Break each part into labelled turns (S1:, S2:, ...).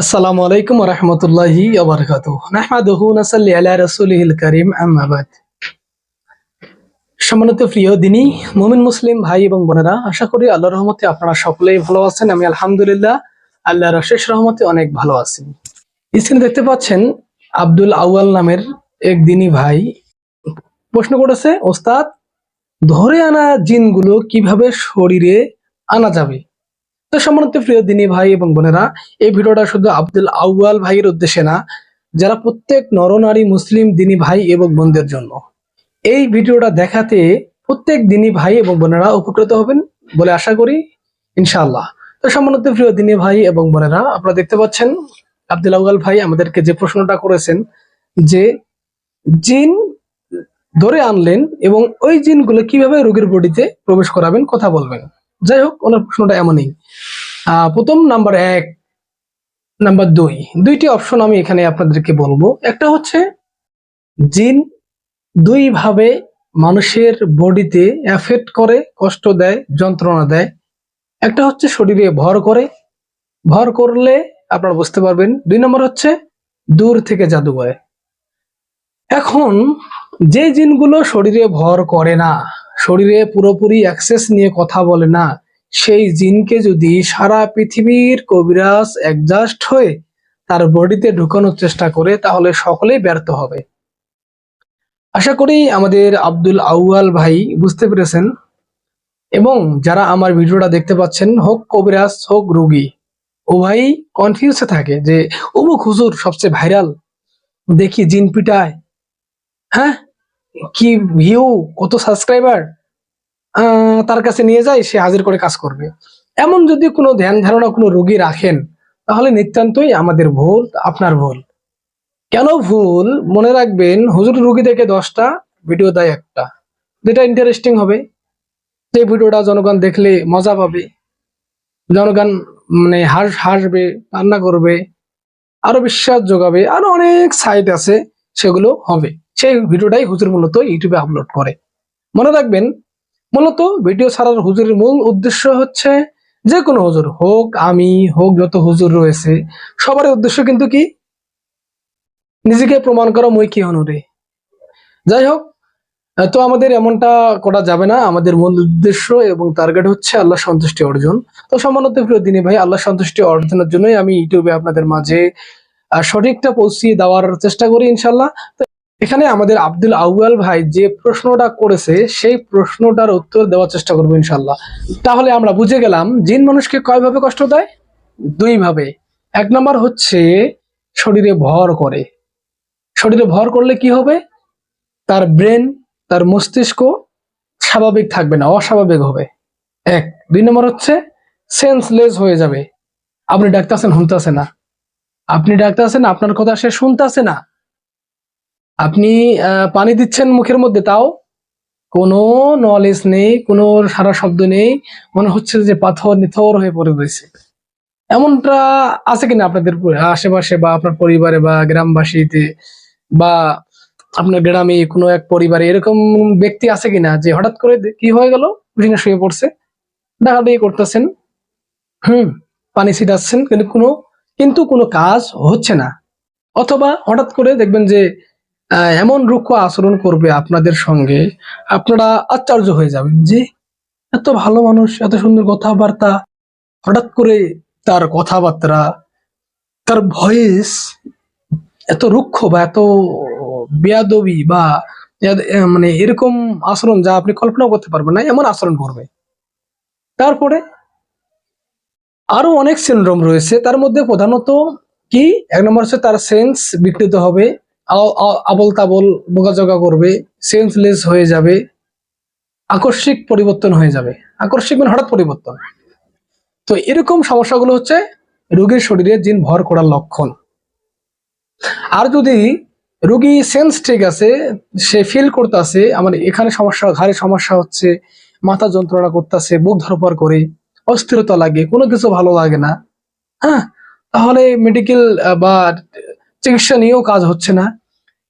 S1: আসসালামু আলাইকুম রহমতুল্লাহি আবরকাত নাহমাদুহু নাসাল্লি আলা কারীম, আম্মা বাদ। সম্মানিত প্রিয় দিনী, মুমিন মুসলিম ভাই এবং বোনেরা, আশা করি আল্লাহর রহমতে আপনারা সকলেই ভালো আছেন। আমি আলহামদুলিল্লাহ, আল্লাহর অশেষ রহমতে অনেক ভালো আছি। স্ক্রিনে দেখতে পাচ্ছেন আব্দুল আউয়াল নামের এক দিনী ভাই। প্রশ্ন করেছে, ওস্তাদ, ধরে আনা জিনগুলো কীভাবে শরীরে আনা যাবে? তো সম্মানিত প্রিয় দিনী ভাই এবং বোনেরা, এই ভিডিওটা শুধু আব্দুল আউয়াল ভাইয়ের উদ্দেশ্যে না, যারা প্রত্যেক নরনারী মুসলিম দিনী ভাই এবং বোনদের জন্য। এই ভিডিওটা দেখাতে প্রত্যেক দিনী ভাই এবং বোনেরা উপকৃত হবেন বলে আশা করি, ইনশাআল্লাহ। তো সম্মানিত প্রিয় দিনী ভাই এবং বোনেরা, আপনারা দেখতে পাচ্ছেন, আব্দুল আউয়াল ভাই আমাদেরকে যে প্রশ্নটা করেছেন যে, জিন ধরে আনলেন এবং ওই জিনগুলো কীভাবে রোগীর বডিতে প্রবেশ করাবেন, কথা বলবেন। যাই হোক, ওনার প্রশ্নটা এমনই। প্রথম নাম্বার এক, নাম্বার দুই। দুইটি অপশন আমি এখানে আপনাদেরকে বলব। একটা হচ্ছে জিন দুই ভাবে মানুষের বডিতে এফেক্ট করে, কষ্ট দেয়, যন্ত্রণা দেয়। একটা হচ্ছে শরীরে ভর করে। ভর করলে আপনারা বুঝতে পারবেন, দুই নম্বর হচ্ছে দূর থেকে জাদু করে এখন যে জিনগুলো শরীরে ভর করে না শরীরে পুরোপুরি অ্যাক্সেস নিয়ে কথা বলে না। সেই জিনকে যদি সারা পৃথিবীর কবিরাজ অ্যাডজাস্ট হয়ে তার বডিতে ঢুকানোর চেষ্টা করে, তাহলে সকলেই ব্যর্থ হবে। আশা করি আমাদের আব্দুল আউয়াল ভাই বুঝতে পেরেছেন। এবং যারা আমার ভিডিওটা দেখতে পাচ্ছেন, হোক কবিরাজ, হোক রুগী, ও ভাই কনফিউজে থাকে যে অমুক হুজুর সবচেয়ে ভাইরাল দেখি জিন পিটায়। হ্যাঁ? কি, ভিউ, কত সাবস্ক্রাইবার তার কাছে নিয়ে যায়, সে হাজির করে কাজ করবে। এমন যদি কোনো ধ্যান ধারণা, কোনো রোগী রাখেন, তাহলে নিতান্তই আমাদের ভুল, আপনার ভুল। কেন ভুল? মনে রাখবেন, হুজুর রুগী দেখে দশটা, ভিডিও দেয় একটা। যেটা ইন্টারেস্টিং হবে। যে ভিডিওটা জনগণ দেখলে মজা পাবে, জনগণ মানে হাস, হাসবে, কান্না করবে, আরও বিশ্বাস যোগাবে, আরও অনেক সাইট আছে, সেগুলো হবে। সেই ভিডিওটাই হুজুর মূলত ইউটিউবে আপলোড করে। মনে রাখবেন, মূলত ভিডিও ছাড়ার হুজুরের মূল উদ্দেশ্য হচ্ছে যে কোনো হুজুর হোক, আমি হোক, যত হুজুর রয়েছে সবার উদ্দেশ্য কিন্তু কি? নিজেকে প্রমাণ করা মই কি হনুরে যাই হোক তো আমাদের এমনটা করা যাবে না। আমাদের মূল উদ্দেশ্য এবং টার্গেট হচ্ছে আল্লাহ সন্তুষ্টি অর্জন। তো সম্মানিত প্রিয় দিনী ভাই আল্লাহ সন্তুষ্টি অর্জনের জন্যই আমি ইউটিউবে আপনাদের মাঝে সঠিকটা পৌঁছিয়ে দেওয়ার চেষ্টা করি ইনশাল্লাহ তো এখানে আমাদের আব্দুল আউয়াল ভাই যে প্রশ্নটা করেছে, সেই প্রশ্নটার উত্তর দেওয়ার চেষ্টা করব ইনশাল্লাহ তাহলে আমরা বুঝে গেলাম, জিন মানুষকে কয়ভাবে কষ্ট দেয়? দুই ভাবে এক নম্বর হচ্ছে, শরীরে ভর করে। শরীরে ভর করলে কি হবে? তার ব্রেন, তার মস্তিষ্ক স্বাভাবিক থাকবে না, অস্বাভাবিক হবে। এক। দুই নম্বর হচ্ছে সেন্সলেস হয়ে যাবে। আপনি ডাকতেছেন, শুনতেছে না। আপনি ডাকতেছেন, আপনার কথা সে শুনতেছে না। আপনি পানি দিচ্ছেন মুখের মধ্যে, তাও কোনো নলেজ নেই, কোনো সারা শব্দ নেই, মনে হচ্ছে যে পাথর নিথর হয়ে পড়ে রয়েছে। এমনটা আছে কিনা আপনাদের আশেপাশে বা আপনার পরিবারে বা গ্রামবাসীতে বা আপনার গ্রামে কোনো এক পরিবারে এরকম ব্যক্তি আছে কিনা যে হঠাৎ করে কি হয়ে গেল? উঠিনে শুয়ে পড়ছে। ডাকাডাকি করতেছেন। হুম, পানি ছিটাচ্ছেন, কিন্তু কোনো কিন্তু কোনো কাজ হচ্ছে না। অথবা হঠাৎ করে দেখবেন যে এমন রুক্ষ আচরণ করবে আপনাদের সঙ্গে, আপনারা আশ্চর্য হয়ে যাবেন। যে এত ভালো মানুষ, এত সুন্দর কথাবার্তা, হঠাৎ করে তার কথাবার্তা, তার ভয়েস এত রুক্ষ বা এত বেয়াদবি বা মানে এরকম আচরণ যা আপনি কল্পনা করতে পারবেন না, এমন আচরণ করবে। তারপরে আরও অনেক সিনড্রোম রয়েছে, তার মধ্যে প্রধানত কি? এক নম্বর হচ্ছে তার সেন্স বিকৃত হবে আবল তাবল বোকাজোকা করবে সেন্সলেস হয়ে যাবে, আকস্মিক পরিবর্তন হয়ে যাবে। আকস্মিক মানে হঠাৎ পরিবর্তন। তো এরকম সমস্যাগুলো হচ্ছে রোগীর শরীরে জিন ভর করার লক্ষণ। আর যদি রোগী সেন্স ঠিক আছে, সে ফিল করতেছে, আমার এখানে সমস্যা, ঘাড়ে সমস্যা হচ্ছে, মাথা যন্ত্রণা করতেছে, বুক ধরপর করে, অস্থিরতা লাগে, কোনো কিছু ভালো লাগে না হ্যাঁ? তাহলে মেডিকেল বা চিকিৎসা নিয়েও কাজ হচ্ছে না।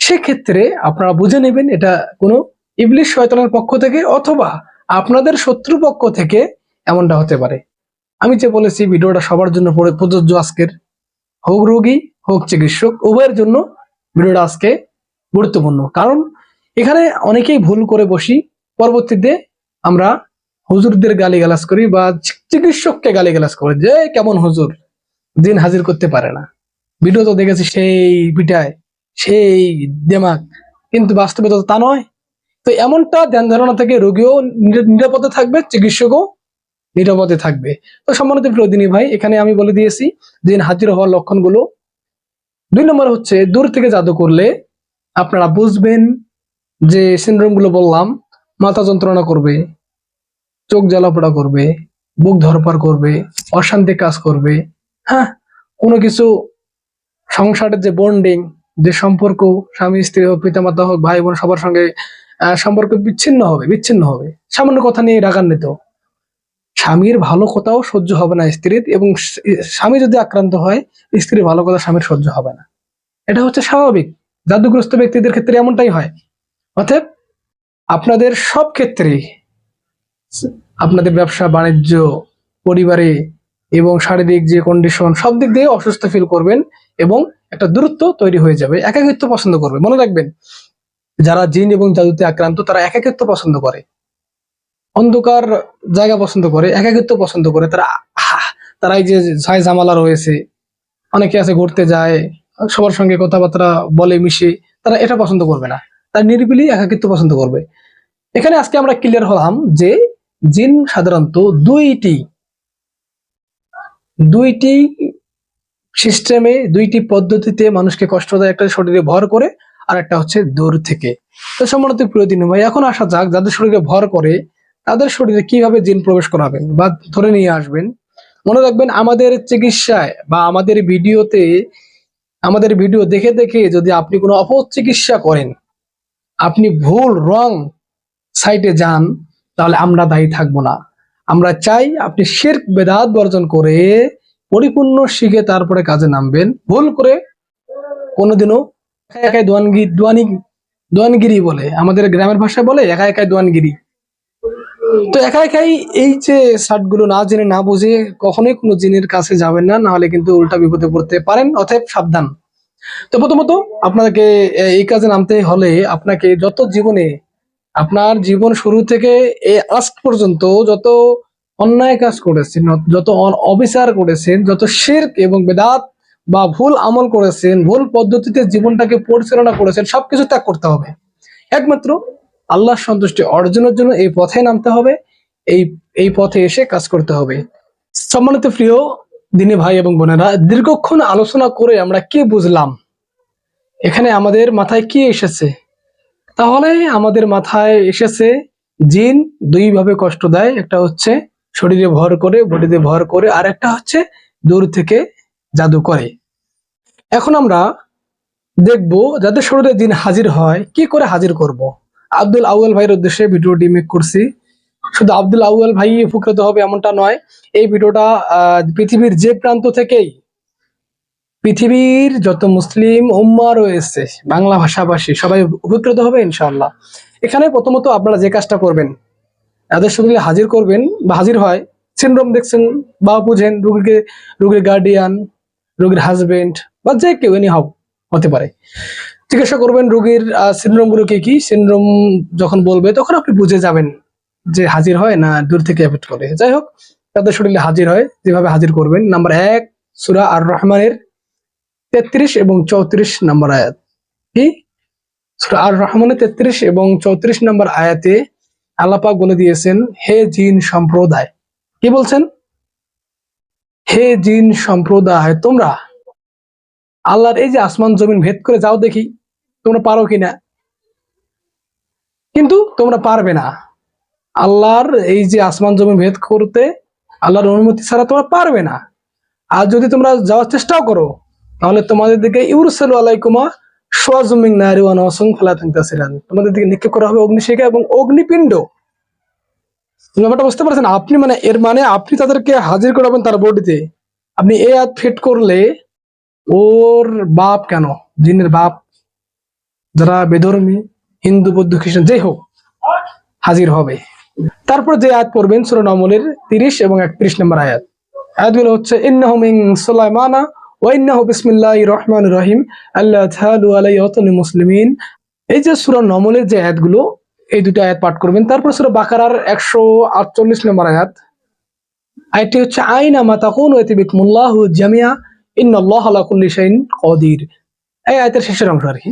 S1: সেক্ষেত্রে আপনারা বুঝে নেবেন এটা কোনো ইবলিশ শয়তানের পক্ষ থেকে অথবা আপনাদের শত্রু পক্ষ থেকে এমনটা হতে পারে। আমি যে বলেছি, ভিডিওটা সবার জন্য প্রযোজ্য আজকের। হোক রোগী, হোক চিকিৎসক, উভয়ের জন্য ভিডিওটা আজকে গুরুত্বপূর্ণ। কারণ এখানে অনেকেই ভুল করে বসি। পরবর্তীতে আমরা হুজুরদের গালিগালাজ করি বা চিকিৎসককে গালিগালাজ করি যে কেমন হুজুর? দিন হাজির করতে পারে না। ভিডিও তো দেখেছি সেই পিঠায়, সেই দেমাক। কিন্তু বাস্তবে তো তা নয়। তো এমনটা ধ্যান ধারণা থেকে রোগীও নিরাপদে থাকবে, চিকিৎসকও নিরাপদে থাকবে। তো সম্মানিত প্রদিনী ভাই, এখানে আমি বলে দিয়েছি দিন হাজির হওয়ার লক্ষণগুলো। দুই নম্বর হচ্ছে, দূর থেকে জাদু করলে আপনারা বুঝবেন যে সিন্ড্রোমগুলো বললাম, মাথা যন্ত্রণা করবে, চোখ জ্বালাপোড়া করবে, বুক ধরপার করবে, অশান্তি কাজ করবে। হ্যাঁ কোনো কিছু সংসারের যে বন্ডিং যে সম্পর্ক, স্বামী, স্ত্রী হোক, পিতামাতা হোক, ভাই বোন সবার সঙ্গে সম্পর্ক বিচ্ছিন্ন হবে বিচ্ছিন্ন হবে। সামান্য কথা নিয়ে রাগান্বিত। স্বামীর ভালো কথাও সহ্য হবে না স্ত্রীর এবং স্বামী যদি আক্রান্ত হয়, স্ত্রীর ভালো কথা স্বামীর সহ্য হবে না। এটা হচ্ছে স্বাভাবিক। জাদুগ্রস্ত ব্যক্তিদের ক্ষেত্রে এমনটাই হয়। অতএব আপনাদের সব ক্ষেত্রে আপনাদের ব্যবসা, বাণিজ্য, পরিবারে এবং শারীরিক যে কন্ডিশন সব দিক দিয়ে অসুস্থ ফিল করবেন। এবং একটা দূরত্ব তৈরি হয়ে যাবে, একাকিত্ব পছন্দ করবে। মনে রাখবেন, যারা জিন এবং জাদুতে আক্রান্ত, তারা একাকিত্ব পছন্দ করে। অন্ধকার জায়গা পছন্দ করে, একাকিত্ব পছন্দ করে। তারা তারা এই যে ছাই জামালা রয়েছে, অনেকে আছে ঘুরতে যায়, সবার সঙ্গে কথাবার্তা বলে, মিশে, তারা এটা পছন্দ করবে না। তারা নিরিবিলি একাকিত্ব পছন্দ করবে। এখানে আজকে আমরা ক্লিয়ার হলাম যে জিন সাধারণত দুইটি দুইটি সিস্টেমে দুইটি পদ্ধতিতে মানুষকে কষ্ট দেয়, একটা শরীরে ভর করে আর একটা হচ্ছে দূর থেকে। তো সম্মানিত প্রিয় দিন ভাই, এখন আসা যাক, যাদের শরীরে ভর করে, তাদের শরীরে কীভাবে জিন প্রবেশ করাবেন বা ধরে নিয়ে আসবেন। মনে রাখবেন, আমাদের চিকিৎসায় বা আমাদের ভিডিওতে, আমাদের ভিডিও দেখে দেখে যদি আপনি কোনো অপচিকিৎসা করেন, আপনি ভুল, রং সাইটে যান, তাহলে আমরা দায়ী থাকব না। আমরা চাই আপনি শেরক বেদাত বর্জন করে পরিপূর্ণ শিখে তারপরে কাজে নামবেন। ভুল করে কোনোদিনও একা একাই দোয়ানগি দোয়ানি দোয়ানগিরি বলে। আমাদের গ্রামের ভাষায় বলে একা একাই দোয়ানগিরি। তো একা একাই এই যে গুলো না জেনে না বুঝে কখনোই কোনো জিনের কাছে যাবেন না, নাহলে কিন্তু উল্টা বিপদে পড়তে পারেন, অতএব সাবধান। তো প্রথমত আপনাকে এই কাজে নামতে হলে আপনাকে যত জীবনে আপনার জীবন শুরু থেকে এ আজ পর্যন্ত যত অন্যায় কাজ করেছেন, যত অবিচার করেছেন, যত শির্ক এবং বেদাত বা ভুল আমল করেছেন, ভুল পদ্ধতিতে জীবনটাকে পরিচালনা করেছেন, সবকিছু ত্যাগ করতে হবে। একমাত্র আল্লাহর সন্তুষ্টি অর্জনের জন্য এই পথে নামতে হবে, এই এই পথে এসে কাজ করতে হবে। সম্মানিত প্রিয় দিনী ভাই এবং বোনেরা, দীর্ঘক্ষণ আলোচনা করে আমরা কি বুঝলাম? এখানে আমাদের মাথায় কি এসেছে? তাহলে আমাদের মাথায় এসেছে জিন দুইভাবে কষ্ট দেয়, একটা হচ্ছে শরীরে ভর করে, বডিতে ভর করে, আর একটা হচ্ছে দূর থেকে জাদু করে। এখন আমরা দেখব যাদের শরীরে জিন হাজির হয়, কি করে হাজির করব? আব্দুল আউয়াল ভাইয়ের উদ্দেশ্যে ভিডিওটি মেক করছি। শুধু আব্দুল আউয়াল ভাই উপকৃত হবে এমনটা নয়, এই ভিডিওটা পৃথিবীর যে প্রান্ত থেকেই পৃথিবীর যত মুসলিম উম্মা রয়েছে, বাংলা ভাষাভাষী, সবাই উপকৃত হবে ইনশাআল্লাহ। এখানে প্রথমত আপনারা যে কাজটা করবেন তাদের শরীরে হাজির করবেন বা হাজির হয়। সিনড্রোম দেখছেন বা বুঝেন, রুগীকে, রুগীর গার্ডিয়ান রুগীর হাজবেন্ড বা যে কেউ এনি হাও হতে পারে। চিকিৎসা করবেন রোগীর সিনড্রোমগুলো কি কি? সিনড্রোম যখন বলবে তখন আপনি বুঝে যাবেন যে হাজির হয় না দূর থেকে এফেক্ট করে। যাই হোক তাদের শরীরে হাজির হয়, যেভাবে হাজির করবেন। নাম্বার এক, সুরা আর রহমানের তেত্রিশ এবং চৌত্রিশ নাম্বার আয়াত। কি? সূরা আর রহমানের তেত্রিশ এবং চৌত্রিশ নম্বর আয়াতে আল্লাপাক বলে দিয়েছেন, হে জিন সম্প্রদায়। কি বলছেন? হে জিন সম্প্রদায়, তোমরা আল্লাহর এই যে আসমান জমিন ভেদ করে যাও দেখি, তোমরা পারো কিনা? কিন্তু তোমরা পারবে না। আল্লাহর এই যে আসমান জমিন ভেদ করতে, আল্লাহর অনুমতি ছাড়া তোমরা পারবে না। আর যদি তোমরা যাওয়ার চেষ্টাও করো, তাহলে তোমাদের দিকে ইউরসালু আলাইকুমা সোয়াজুমিং নারী ওয়ান অসং ফেলা থাকতেছিলেন তোমাদের দিকে নিক্ষেপ করা হবে অগ্নিশিখা এবং অগ্নিপিণ্ড। ব্যাপারটা বুঝতে পারছেন? আপনি মানে এর মানে আপনি তাদেরকে হাজির করাবেন তার বডিতে। আপনি এ হাত ফিট করলে ওর বাপ কেন? জিনের বাপ, যারা বেধর্মী, হিন্দু, বৌদ্ধ, খ্রিস্টান, যেই হোক, হাজির হবে। তারপর যে আয়াত পড়বেন, সুরা নমলের তিরিশ এবং একত্রিশ নম্বর আয়াত। আয়াতগুলো হচ্ছে, ইন্নাহুমিং সুলাইমানা ওয়াইন্নাহু বিসমিল্লাহির রহমানির রহিম আল্লাহ আলাইহি ওয়াতানি মুসলিমিন। এই যে সূরা নমলের যে আয়াতগুলো, এই দুটো আয়াত পাঠ করবেন। তারপর সূরা বাকারার 148 নম্বর আয়াত। আয়াতটি হচ্ছে, আইনা মা তাকুনু ইয়াতিবিকুমুল্লাহু জামিয়া ইন্নাল্লাহা আলা কুল্লি শাইইন কদির। এই আয়াতের শেষের অংশ আর কি।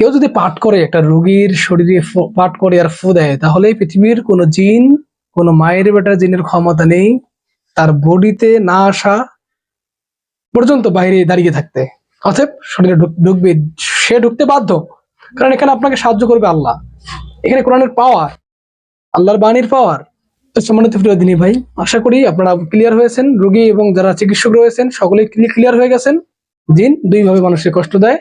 S1: কেউ যদি পাঠ করে, একটা রোগীর শরীরে পাঠ করে আর ফু দেয়, তাহলে পৃথিবীর কোনো জিন, কোনো মায়ের বেটার জিনের ক্ষমতা নেই। তার বডিতে না আসা পর্যন্ত বাইরে দাঁড়িয়ে থাকতে। অতএব শরীরে ঢুকবে। সে ঢুকতে বাধ্য, কারণ এখানে আপনাকে সাহায্য করবে আল্লাহ। এখানে কোরআনের পাওয়ার আল্লাহর বাণীর পাওয়ার সম্মানিত দিনী ভাই, আশা করি আপনারা ক্লিয়ার হয়েছেন। রোগী এবং যারা চিকিৎসক রয়েছেন, সকলেই ক্লিয়ার হয়ে গেছেন। জিন দুইভাবে মানুষকে কষ্ট দেয়।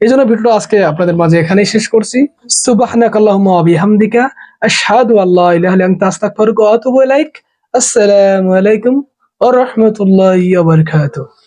S1: এই জন্য ভিডিওটা আজকে আপনাদের মাঝে এখানেই শেষ করছি। বিহামদিকা, আশহাদু আল্লা ইলাহা ইল্লা আনতা আস্তাগফিরুকা ওয়া আতুবু ইলাইক। আসসালামু আলাইকুম ওয়া রাহমাতুল্লাহি ওয়া বারাকাতুহু।